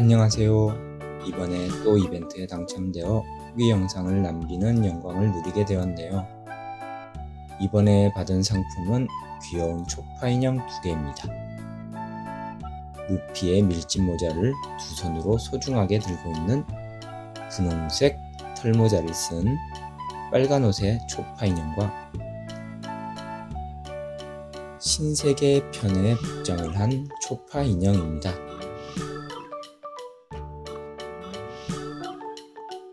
안녕하세요. 이번에 또 이벤트에 당첨되어 후기 영상을 남기는 영광을 누리게 되었네요. 이번에 받은 상품은 귀여운 초파 인형 두 개입니다. 루피의 밀짚 모자를 두 손으로 소중하게 들고 있는 분홍색 털모자를 쓴 빨간 옷의 초파 인형과 신세계 편에 복장을 한 초파 인형입니다.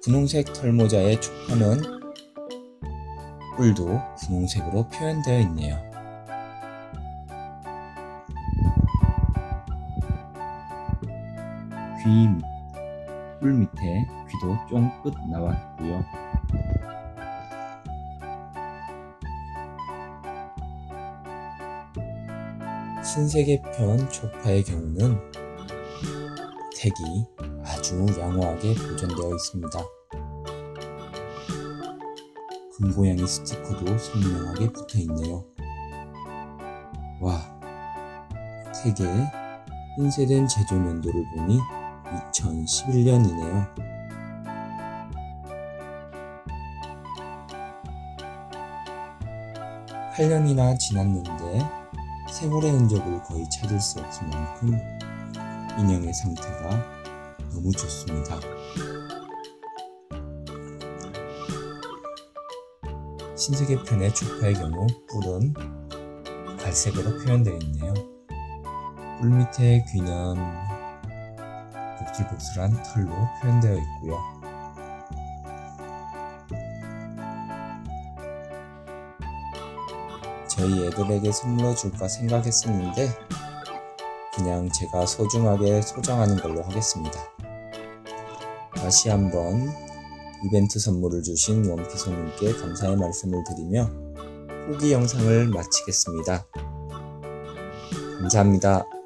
분홍색 털모자의 초파는 뿔도 분홍색으로 표현되어 있네요. 귀, 밑, 뿔 밑에 귀도 쫑긋 나왔고요. 신세계편 초파의 경우는 택이 아주 양호하게 보존되어 있습니다. 금고양이 스티커도 선명하게 붙어 있네요. 와, 택의 인쇄된 제조 연도를 보니 2011년이네요. 팔년이나 지났는데 세월의 흔적을 거의 찾을 수 없을 만큼 인형의 상태가 너무 좋습니다. 신세계편의 초파의 경우 뿔은 갈색으로 표현되어 있네요. 뿔 밑에 귀는 복슬복슬한 털로 표현되어 있고요. 저희 애들에게 선물로 줄까 생각했었는데 그냥 제가 소중하게 소장하는 걸로 하겠습니다. 다시 한번 이벤트 선물을 주신 원피소님께 감사의 말씀을 드리며 후기 영상을 마치겠습니다. 감사합니다.